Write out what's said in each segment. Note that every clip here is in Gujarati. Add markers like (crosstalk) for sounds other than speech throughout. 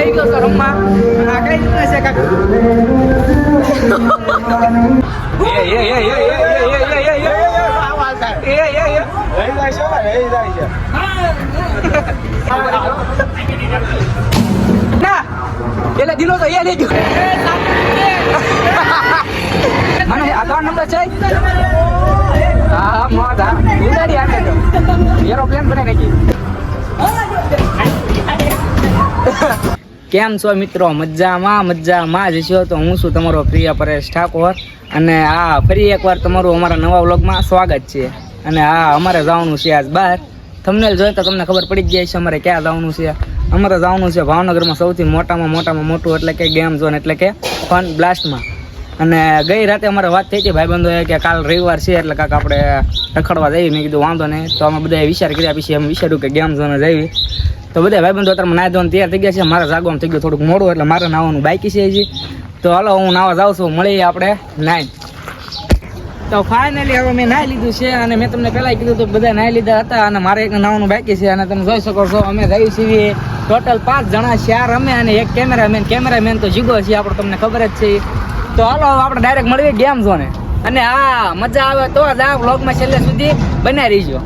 આવી ગયો તો રમવા આકડી દીધું હશે કાકા એટલે દિલો તો એ લઈ ગયો મને અકાઉન્ટ નંબર છે હા મોત હા ઉતારી આપે તો એરોપ્લેન બનાવી નાખી કેમ છો મિત્રો? મજામાં મજામાં જ છો? તો હું છું તમારો પ્રિય પરેશ ઠાકોર. અને આ ફરી એકવાર તમારું અમારા નવા વ્લોગમાં સ્વાગત છે. અને આ અમારે જવાનું છે આજ બહાર. તમને જોઈએ તો તમને ખબર પડી જ ગઈ છે અમારે ક્યાં જવાનું છે. અમારે જવાનું છે ભાવનગરમાં સૌથી મોટામાં મોટામાં મોટું એટલે કે ગેમ ઝોન એટલે કે ફન બ્લાસ્ટમાં અને ગઈ રાતે અમારે વાત થઈ હતી ભાઈબંધોએ કે કાલ રવિવાર છે એટલે કાંક આપણે રખડવા જઈએ. મેં કીધું વાંધો નહીં. તો અમે બધાએ વિચાર કર્યા પછી એમ વિચાર્યું કે ગેમ ઝોને જઈએ. તો બધા ભાઈબંધો અત્યારે નાહી ધોવાનું તૈયાર થઈ ગયા છે. મારા જાગવાનું થઈ ગયું થોડુંક મોડું, એટલે મારે નાવાનું બાકી છે હજી. તો હાલો, હું નાવા જાઉં છું. મળીએ આપણે નાઈ. તો ફાઇનલી હવે મેં નાહી લીધું છે અને મેં તમને પહેલાં કીધું તો બધા નાહી લીધા હતા અને મારે એક નાવાનું બાકી છે અને તમે જોઈ શકો છો, અમે રહી છીએ. ટોટલ પાંચ જણા ચાર અમે અને એક કેમેરામેન કેમેરામેન તો જીગો છે આપણે તમને ખબર જ છે. તો હાલો આપણે ડાયરેક્ટ મળીએ ગેમ ઝોને અને હા, મજા આવે તો જ આ વ્લોગમાં છેલ્લે સુધી બનાવી રહીજો.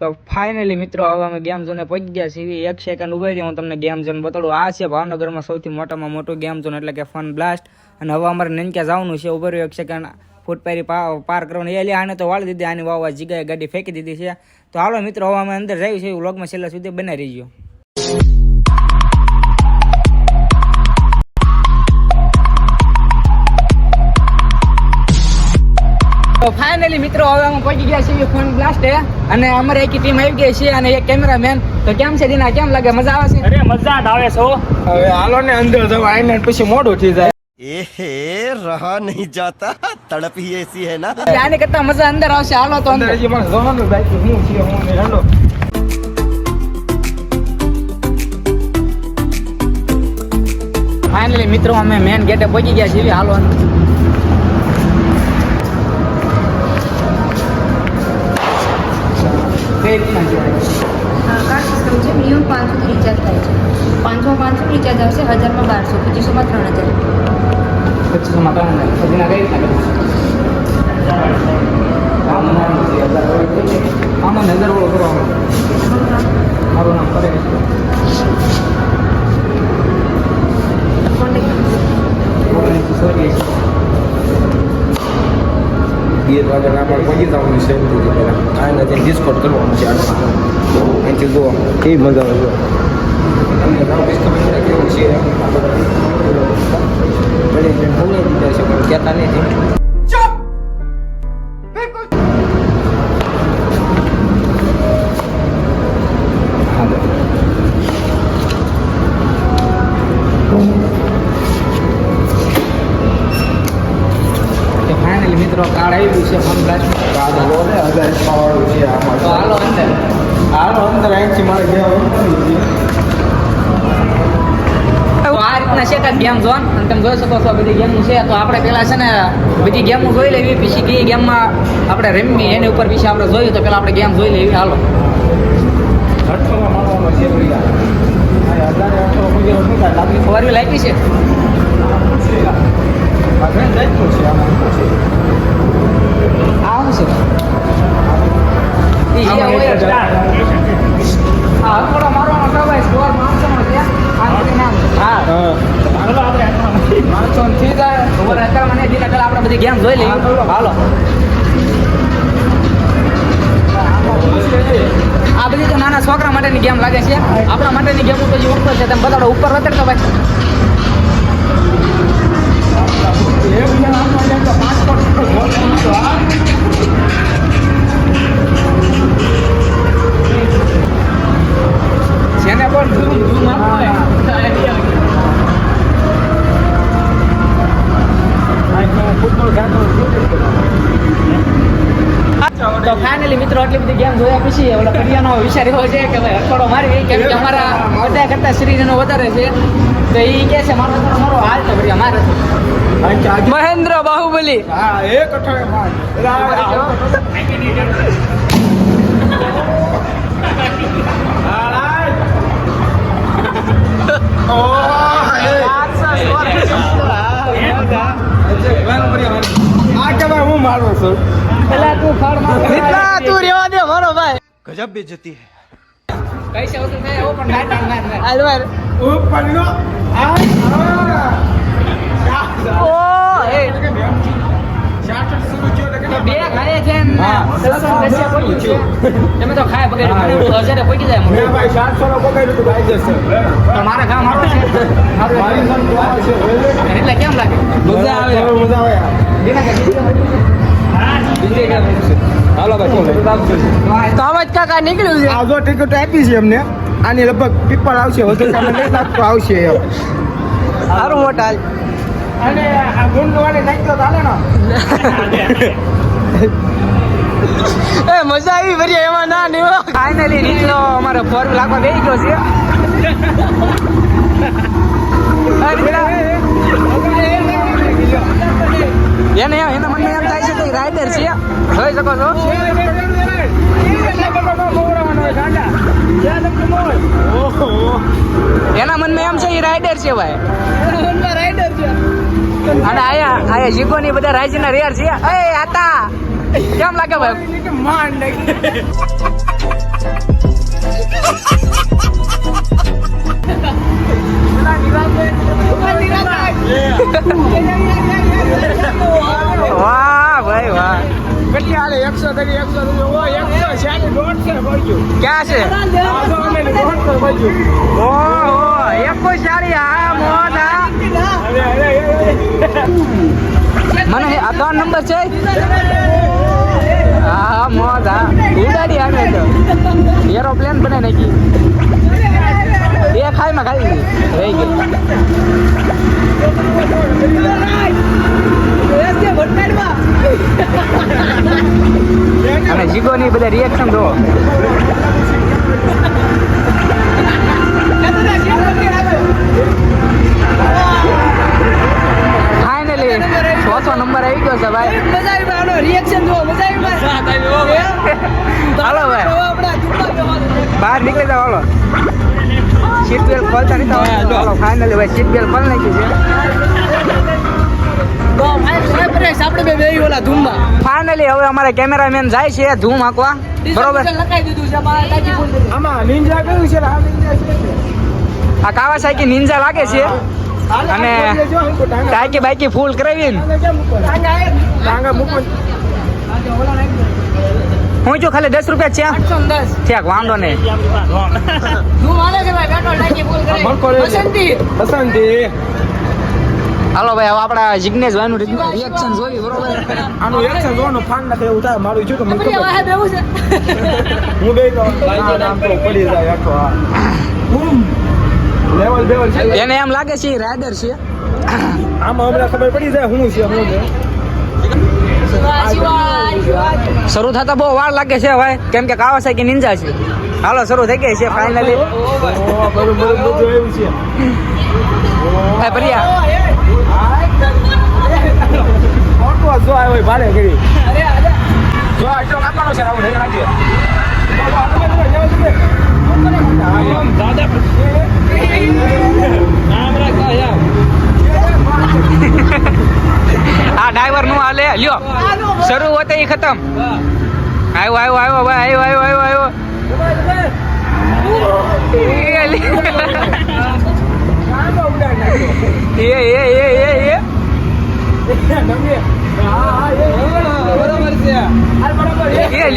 તો ફાઇનલી મિત્રો, હવે અમે ગેમ ઝોને પહોંચી ગયા છીએ. એક સેકન્ડ ઊભા રહી, હું તમને ગેમ ઝોન બતાડું. આ છે ભાવનગરમાં સૌથી મોટામાં મોટું ગેમ ઝોન એટલે કે ફન બ્લાસ્ટ અને હવે અમારે નેનક્યા જવાનું છે, ઊભા રહ્યું. એક સેકન્ડ ફૂટપારી પાર કરવાની. લે, આને તો વાળી દીધી, આની વાવા જગ્યાએ ગાડી ફેંકી દીધી છે. તો હાલો મિત્રો, હવે અમે અંદર જઈએ છીએ વ્લોગમાં છેલ્લા સુધી બનાવી રહીજો. તો ફાઇનલી મિત્રો હવે અમે પહોંચી ગયા છીએ ફોન બ્લાસ્ટે અને અમારે એક ટીમ આવી ગઈ છે અને એક કેમેરામેન તો કેમ છે દીના કેમ લાગે? મજા આવે છે? અરે મજા જ આવે છો હવે હાલો ને અંદર તો આઈને પછી મોડું થઈ જાય. એહે રહા નહીં જાતા. તડપ એસી હે ના? આને કરતા મજા અંદર આવશે. હાલો તો અંદર. હજી પણ જોવાનું બાકી હું છે હું ને હાલો. ફાઇનલી મિત્રો અમે મેન ગેટે પહોંચી ગયા છીએ. હાલો અંદર. કઈ રીતના જોડાય કાર્ડ સિસ્ટમ છે મિનિમમ પાંચસો રિચાર્જ થાય છે. પાંચસો પાંચસો રિચાર્જ આવશે હજારમાં બારસો પચીસોમાં ત્રણ હજાર. પચીસોમાં ત્રણ હજાર. પછી કઈ રીતના આમાં નજર કરવાનો મારું નામ કરે ગીર વાગરના પણ પહોંચી જવાનું છે આ એના ત્યાં ડિસ્કોટ કરવાનું છે તો અહીંથી ગોવા કેવી મજા આવે અમને રામકૃષ્ણ મંદિર કેવું છે ભલે ભલે રીતે છે પણ કહેતા નથી છે ફોન બ્લાસ્ટ કાદો લો ને હજાર પાવાળું છે આમાં તો હાલો હાલો અંદર અહીંથી મારે ગયા આ રીતના છે કાંઈક ગેમ ઝોન અને તમે જોઈ શકો છો બધી ગેમો છે. તો આપણે પહેલા છે ને બધી ગેમો જોઈ લેવી. પછી કઈ ગેમમાં આપણે રમવી એની ઉપર પછી આપણે જોયું તો પહેલાં આપણે ગેમ જોઈ લેવી. હાલો. છે ફોર વ્હીલ આપી છે? આપણે બધી ગેમ જોઈ લઈએ. હાલો. આ બધી તો નાના છોકરા માટેની ગેમ લાગે છે. આપણા માટેની ગેમ તો જે ઉપર છે તમે બધા ઉપર વતર તો ભાઈ. તો ફાઇનલી મિત્રો, આટલી બધી ગેમ જોયા પછી ઓલો કરિયાનો વિચાર એવો છે કે ભાઈ અઠવાડો મારી કેમ કે અમારા અડધા કરતાં શરીર એનો વધારે છે. તો એ મહેન્દ્ર બાહુબલી. હું મારું છું? પેલા તું ફળ તું રેવા દે મારો ભાઈ. ગજબ બેજતી હે. પૈસા વસૂલ થાય? એવો પણ માર માર માર માર ઉપરનો આ ઓ એ. ચાર્ટર શરૂ થયો એટલે કે બે ખાય છે ને. હા. દસ દસિયા છે તમે તો ખાય બગાડ્યું. મને હજારે પડી જાય મને ભાઈ ચારસો નો પકડ્યું હતું ભાઈ જશે. તો મારા કામ આવે મારી છે એટલે કેમ લાગે? મજા આવે. મજા આવે. તો કાકા નીકળ્યું છે. આ જો ટિકિટ આપી છે એમને આની લગભગ પીપળ આવશે લાગતો આવશે સારું મોટા અને આ ગુંડ નાખ્યો તો ને. (laughs) એ મજા આવી ભરી એમાં ના નહીં ફાઇનલી નીકળો અમારો ફોર લાગવા બેસી ગયો છે. (laughs) એને એના મને એમ થાય છે કે રાઇડર છે. જોઈ શકો છો. એના મનમાં એમ છે એ રાઇડર છે ભાઈ. અને આયા આયા જીગો ની બધા રાજ્યના રેર છે. એ આતા. કેમ લાગે ભાઈ? (laughs) (laughs) વાહ ભાઈ વાહ. કેટલી હાલે? એકસો કરી એકસો એકસો દોઢસો ક્યાં છે? દોઢસો ઓહો એકો સાડી હા અરે મને હે- આ ત્રણ નંબર છે? હા મોદા ઉડાડી આવે તો. એરોપ્લેન બને નાખી. અમારે કેમેરામેન જાય છે ધૂમ હાકવા. બરોબર? આ કાવા છે કાવાસાકી નિંજા લાગે છે. અને ટાંકી બાઈકી ફૂલ કરાવી હું જો ખાલી દસ રૂપિયા છે. ઠીક વાંધો નહીં. ધૂમ હાલે હાલો ભાઈ હવે આપણા જિગ્નેશ ભાઈનું રિએક્શન જોઈ બરોબર? આનું એક્શન જોવાનું ફાન નાખે એવું થાય મારું છું (laughs) તો મને ખબર છે. હું બે તો નામ તો પડી જાય આખો આ. લેવલ બેવલ છે. એને એમ લાગે છે રાઈડર છે. આમાં હમણાં ખબર પડી જાય હું છે હું શરૂ થતા બહુ વાર લાગે છે ભાઈ. કેમ કે કાવાસાકી નિંજા છે. હાલો શરૂ થઈ ગઈ છે ફાઇનલી બધું બધું એવું છે. ભાઈ પ્રિયા મોટો જો આવ્યો હોય ભાડે કરી જો. આટલો કાપવાનો છે હેઠળ નાખીએ આ ડ્રાઈવરનું હાલે લ્યો. શરૂ હોતે એ ખતમ. આવ્યો આવ્યો આવ્યો ભાઈ આવ્યો આવ્યો આવ્યો આવ્યો એ એ એ એ એ. છે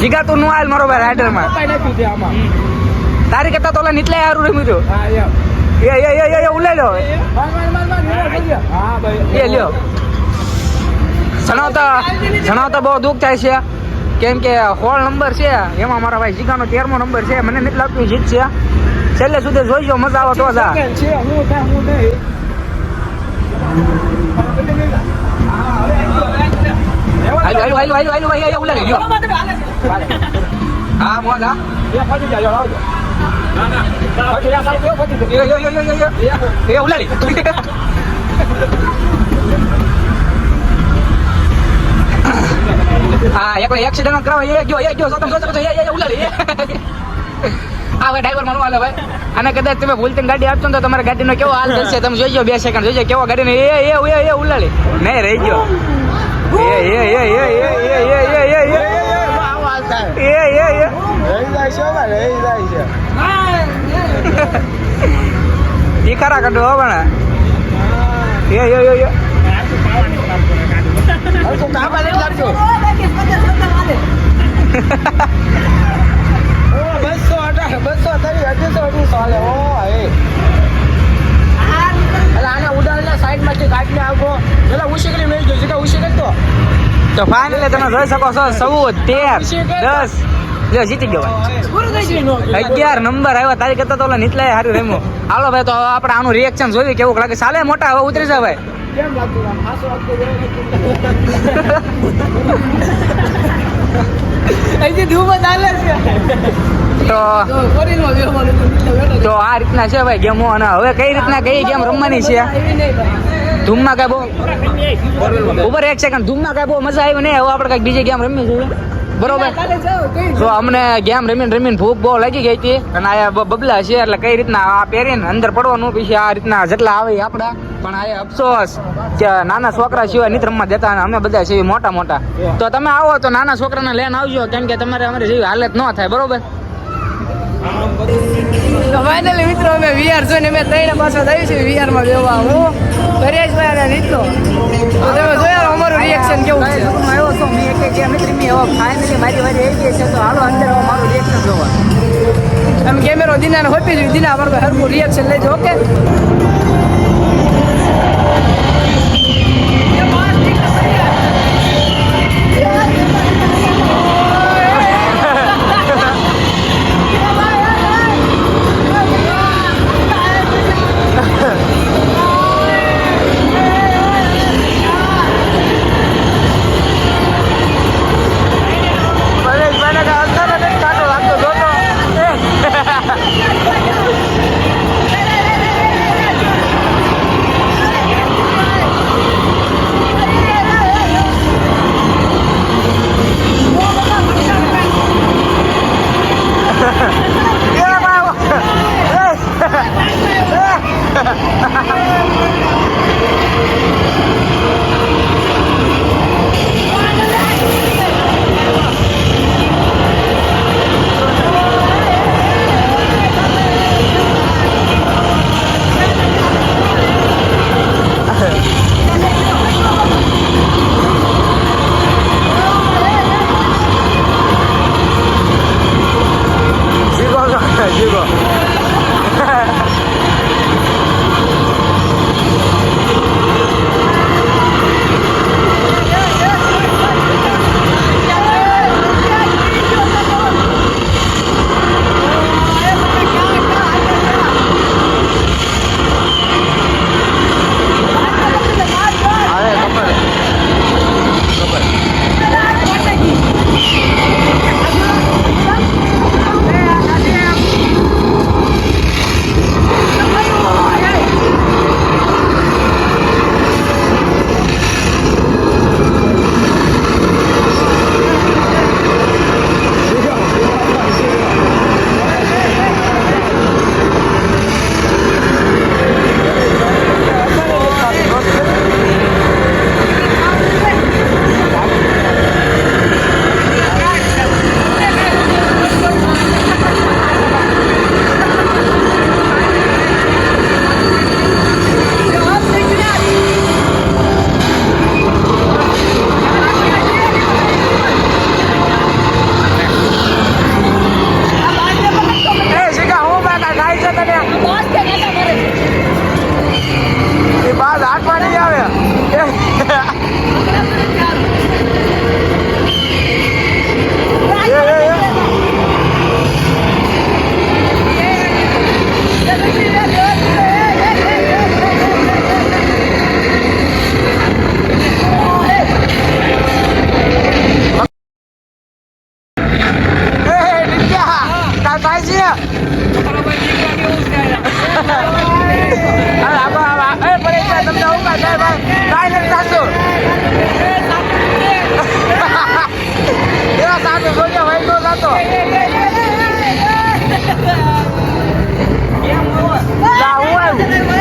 જીગા તું નું હાલ મારો ભાઈ રાઇડરમાં. છે તારી કરતા તો નીચલે હારું રમ્યું હતું એ એ ઉલાઈ લો એ લ્યો. જણાવતા જણાવતા બહુ દુઃખ થાય છે. કેમ કે હોળ નંબર છે એમાં મારા ભાઈ જીગાનો તેરમો નંબર છે. મને નથી લાગતું જીત છે છેલ્લે સુધી જોઈજો મજા આવે તો જા. આયલો આયલો આયલો આયલો ભાઈ ઉલા ગયો હા મોજ હા. એ ફાટી જાજો આવજો ના એક એક્સિડન્ટ કરાવ. એ ગયો એ જો તમે જો જો એ ઉલા (laughs) આ ભાઈ ડ્રાઈવર માનો હાલે ભાઈ અને કદાચ તમે ભૂલતી ગાડી આપશો તો તમારા ગાડીનો કેવો હાલ થશે તમે જોઈજો બે સેકન્ડ જોઈજો કેવો ગાડીનો એ એ એ એ ઉલાડી નહીં રહી ગયો એ એ એ એ એ એ એ એ એ એ એ એ એ એ રહી જાય છે હવે રહી જાય છે ખરા કાઢો હો પણ એ એ એ જોઈ શકો છો ચૌદ તેર દસ જો જીતી ગયો ભાઈ અગિયાર નંબર આવ્યો તારી કરતા તો નીચલા સારું રેમો હાલો ભાઈ તો આપણે આનું રિએક્શન જોયું કેવું લાગે ચાલે મોટા હવે ઉતરી જાય ભાઈ ધૂમ ચાલે છે તો તો આ રીતના છે ભાઈ ગેમો અને હવે કઈ રીતના કઈ ગેમ રમવાની છે? નહીં. ધૂમમાં કઈ બહુ? ઉપર એક સેકન્ડ ધૂમમાં કઈ બહુ મજા આવી નહીં? હવે આપણે કંઈક બીજી ગેમ રમી બરોબર? તો અમને ગેમ રમીને રમીને ભૂખ બહુ લાગી ગઈ હતી અને આ બબલા છે એટલે કઈ રીતના આ પહેરીને અંદર પડવાનું પછી આ રીતના જેટલા આવે આપણા. પણ આ અફસોસ કે નાના છોકરા સિવાય નથી રમવા દેતા અને અમે બધા છીએ મોટા મોટા તો તમે આવો, તો નાના છોકરાને લઈને આવજો, કેમ કે તમારે અમારી જેવી હાલત ન થાય, બરોબર? તો ફાઇનલી મિત્રો અમે વીઆર જોઈને અમે ત્રણ પાછા થયું છે વીઆરમાં બેવા હું. પરેશભાઈ અને નીતો. તો તમે જોયા અમારું રિએક્શન કેવું છે? આવ્યો તો મેં એક ગેમ રમી હવે ફાઇનલી મારી વારી આવી ગઈ છે તો હાલો અંદર મારું રિએક્શન જોવા. એમ કેમેરો દિનાને હોપી દીધું દિના અમારું હરકું રિએક્શન લેજો ઓકે થાય ભાઈ કાંઈ નથી થતું એવા સાચો જોજે ભાઈ થતો લા, હું આવ્યું.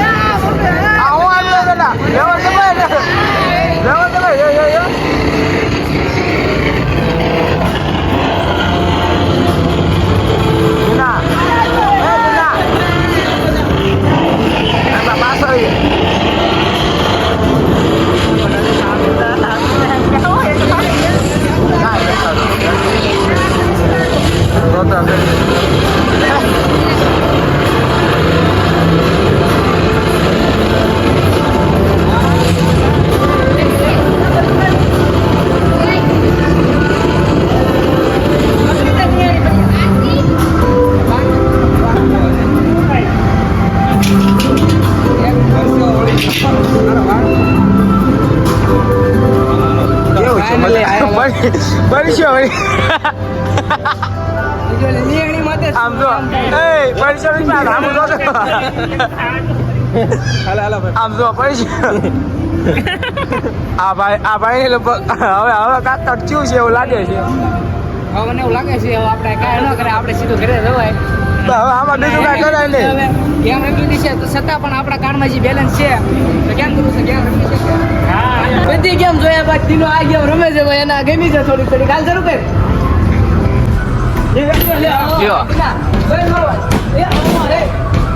આ ભાઈ આ ભાઈ લગભગ હવે હવે કાંક તકચ્યું છે એવું લાગે છે હવે મને એવું લાગે છે હવે આપણે કાંઈ ન કરે આપણે સીધું ઘરે જવાય તો હવે આમાં બીજું કાંઈ કરાય નહીં ગેમ રમી છે તો છતાં પણ આપણા કારમાં જે બેલેન્સ છે તો કેમ કરવું છે ગેમ રમી છે બધી ગેમ જોયા બાદ તીનો આ ગેમ રમે છે ભાઈ એના ગમી છે થોડી થોડી કાલ જરૂર કરે.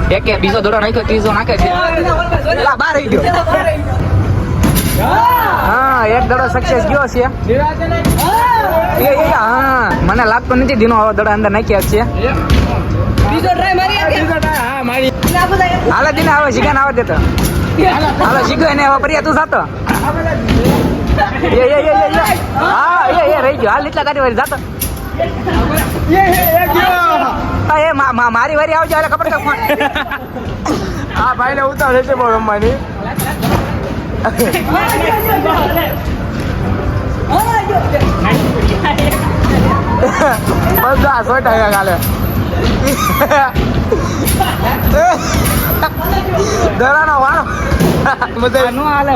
એક બીજો દોડો નાખ્યો ત્રીજો નાખે છે બાર બહાર રહી ગયો હા એક દડો સક્સેસ ગયો છે. એ હા મને લાગતો નથી ધીનો હવે દડો અંદર નાખ્યા છે. બીજો ટ્રાય મારી હા મારી. હાલે દીને હવે શીખાને આવે દેતો હાલો શીખો એને હવે પર્યા તું સાતો. હા એ એ રહી ગયો. હાલ એટલા ગાડી વાળી જાતો. હા, એ મા- મા- મારી વારી આવજો ખબર કપડે હા ભાઈ ને ઉતાવળ છે બહુ રમવાની. બધા સોટા ગયા કાલે દરાનો વાળો બધા નો હાલે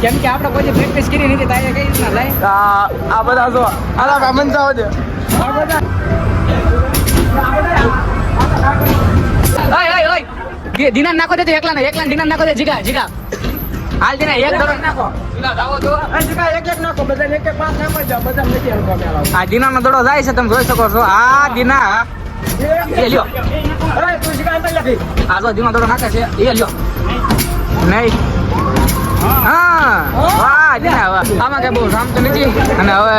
કેમ કે આપણે કોઈ પ્રેક્ટિસ કરી નથી તો કઈ રીતના લઈ આ આ બધા જો આલા કા મનસા હોજે ઓય ઓય ઓય. દી- દીના નાખો દે તો એકલા ને એકલા દિના નાખો દે, જીગા જીગા. હાલ દીના એક દડો નાખો. આ દીનાનો દડો જાય છે તમે જોઈ શકો છો. આ દીના એ લ્યો. આ જો દીનો દડો નાખે છે એ લ્યો. નહીં. હા. વાહ દીના આમાં કઈ બહુ રામ તો નથી. અને હવે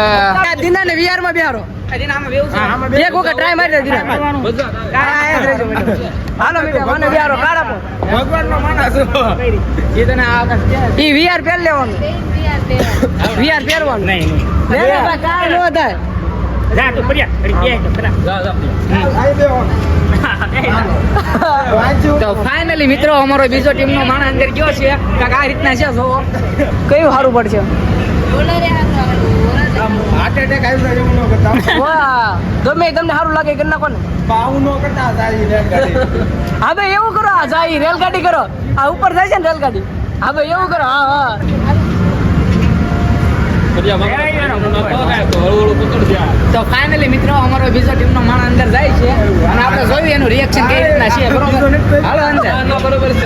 દિના ને વીઆરમાં બેહારો એક વખત ટ્રાય મારી દે દિના કાંઈ જ રહેજો મેડમ. હાલો મને બેહારો કાઢ આપો. ભગવાનનો માણસ. એ તને ઈ વીઆર પહેર લેવાનું. વીઆર પહેરવાનું. નહીં નહીં. કાંઈ ન થાય. તો ફાઇનલી મિત્રો અમારો બીજો ટીમનો માણસ અંદર ગયો છે. કાંઈક આ રીતના છે જો કયું સારું પડશે? હાર્ટ એટેક આવી એવું ન કરતા. વાહ ગમે તમને સારું લાગે કરી નાખો ને પાવું ન કરતા તારી રેલગાડી. હા ભાઈ એવું કરો આ જાય રેલગાડી કરો. આ ઉપર જાય છે ને રેલગાડી? હા ભાઈ એવું કરો હા હા. તો ફાઇનલી મિત્રો અમારો બીજો ટીમનો માણસ અંદર જાય છે. અને આપણે જોયું એનું રિએક્શન કઈ રીતના છે બરોબર? હાલો અંદર. બરોબર છે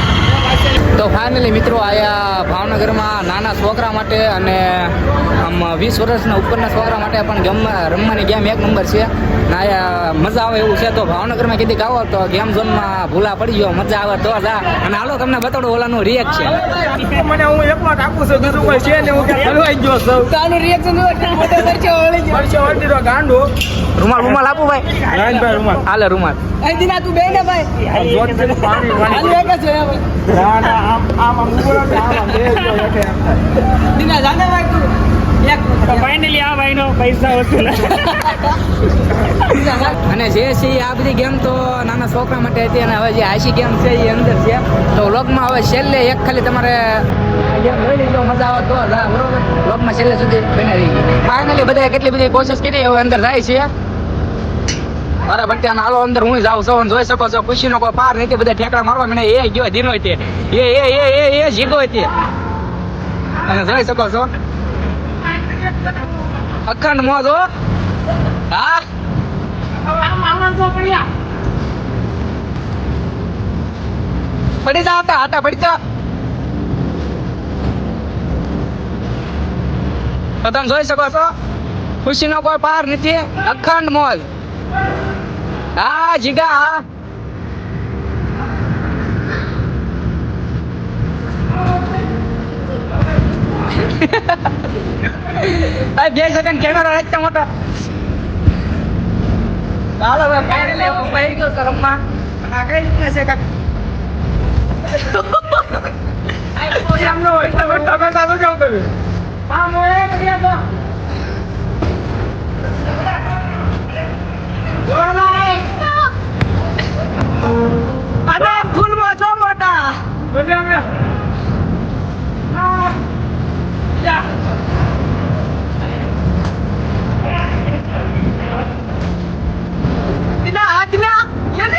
તો ફાઇનલી મિત્રો આયા ભાવનગરમાં નાના છોકરા માટે અને આમ વીસ વર્ષના ઉપરના છોકરા માટે પણ ગેમ રમવાની ગેમ એક નંબર છે. ને આયા મજા આવે એવું છે તો ભાવનગરમાં કીધી આવો તો ગેમ ઝોનમાં ભૂલા પડી ગયો મજા આવે તો જા. અને હાલો તમને બતાડો ઓલાનું રિએક્ટ છે મને હું એકલો ટાકું છું બીજું કોઈ છે ને હું હલવાઈ ગયો છું. તો આનું રિએક્શન રૂમાલ રૂમાલ આપું ભાઈ. રૂમાલ. હાલે રૂમાલ. અહીં દિના તું બે ને ભાઈ પાણી આમ ને આમ. દિના જાને ફાઇનલી આ ભાઈનો પૈસા વસૂલ અને જે છે આ બધી ગેમ તો નાના છોકરા માટે હતી અને હવે જે આશી ગેમ છે એ અંદર છે. તો વ્લોગમાં હવે છેલ્લે એક ખાલી તમારે ગેમ લઈ લીધો મજા આવે તો. બરોબર. વ્લોગમાં છેલ્લે સુધી બની રહી ફાઇનલી બધાએ કેટલી બધી કોશિશ કરી હવે અંદર જાય છે. અરે બટ્યા નાલો અંદર હું જાઉં છું, જોઈ શકો છો, ખુશીનો કોઈ પાર નથી, બધા ઠેકડા મારવા મને એ ગયો, ધીનો તે. એ એ એ એ એ, જીગો તે. અને જોઈ શકો છો. અખંડ મોજ હો. હા? પડી જા હતા હતા પડી જા. તો તમે જોઈ શકો છો, ખુશીનો કોઈ પાર નથી, અખંડ મોજ. હા હા બે સેકન્ડ કેમેરા રાખતા મોટા. ચાલો હવે હું ગયો કરમમાં આ કઈ રીતના છે કાક? હોય તમે તારું કેવું કર્યું આમ હોય કર્યા તો. અરે ફૂલમાં છો મોટા આ. યા. Tina, ah, Tina! Yan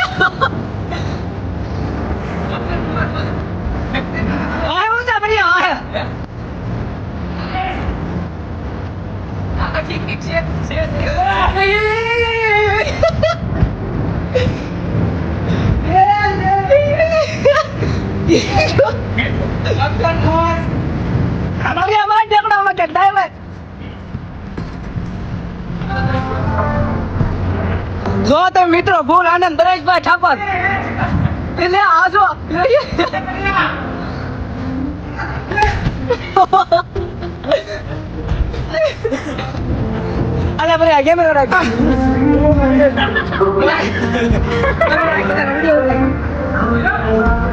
eh. જો તમે મિત્રો ભૂલ આનંદ દરેશભાઈ ઠાકોર એટલે આ જો અલે બરે આ કેમેરા રાખ આ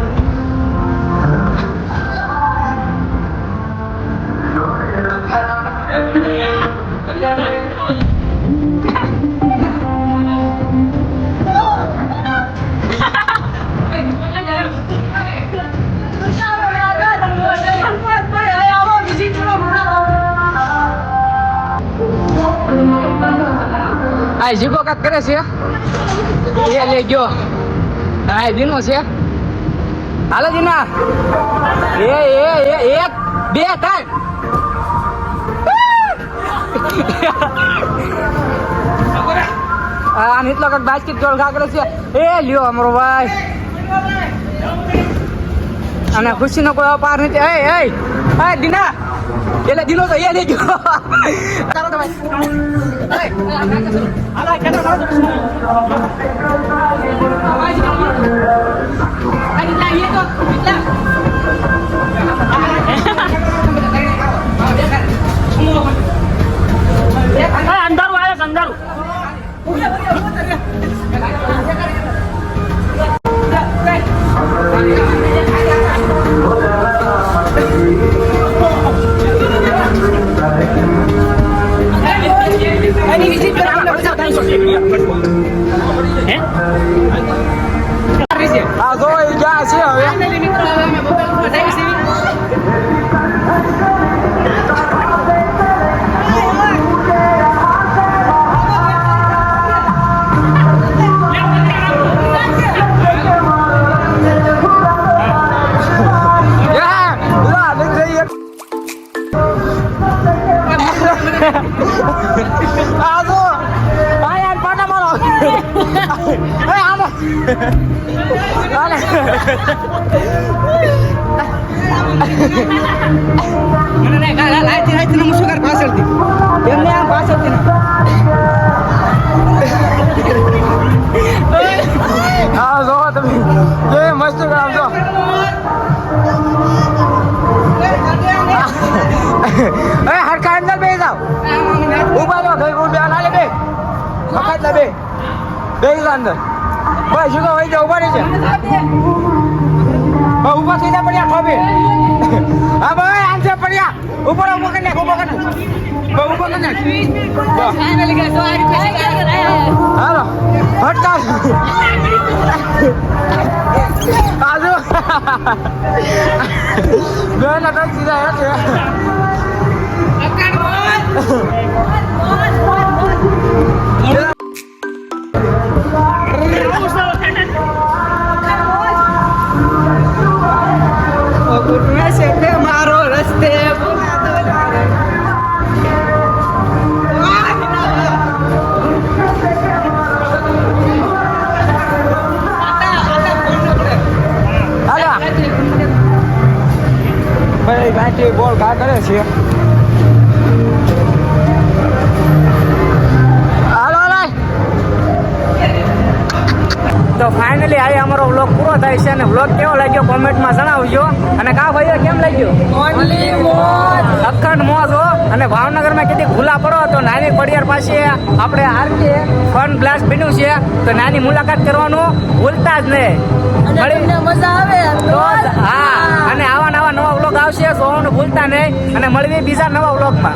જીગો કાક કરે છે એ લે ગયો હા એ દીનો છે હાલો દીના એ એ એ એક બે ત્રણ આ નીતલો કાક બાસ્કેટ બોલ ઘા કરે છે. એ લ્યો અમારો ભાઈ. અને ખુશીનો કોઈ અપાર નથી. એ એ એ, દીના. એટલે દીનો તો એ લઈ ગયો. આવે છે, અંધારું હે આ જો આ જો, આ યાર પાટા મારો. એ, આમાં. હાલે. મને હાલ, હાલ, આજથી આજથી હું શું કર પાછળથી એમને આમ પાછળથી અંદર. ભાઈ શું કહો જા ઊભા રહી છે બસ ઊભા થઈ જા પડ્યા ખોબે હા ભાઈ આંસે પડ્યા. ઉપર ઊભો કરી નાખ ઊભો કરી નાખ. ઊભો કરી નાખ. હાલો. હટકા આજુ બે ના સીધા હેઠે ભાઈ ગાંઠી બોલ કા કરે છે. છે અને વ્લોગ કેવો લાગ્યો કોમેન્ટમાં જણાવજો. અને કા ભાઈઓ કેમ લાગ્યો? અખંડ મોજ હો. અને ભાવનગરમાં કેટલી ખુલ્લા પડો તો નાની પડિયાર પાસે આપણે આરકે ફન ગ્લાસ બન્યું છે. તો નાની મુલાકાત કરવાનું ભૂલતા જ નહીં. મજા આવે. હા. અને આવા નવા નવા વ્લોગ આવશે જોવાનું ભૂલતા નહીં. અને મળવી બીજા નવા વ્લોગમાં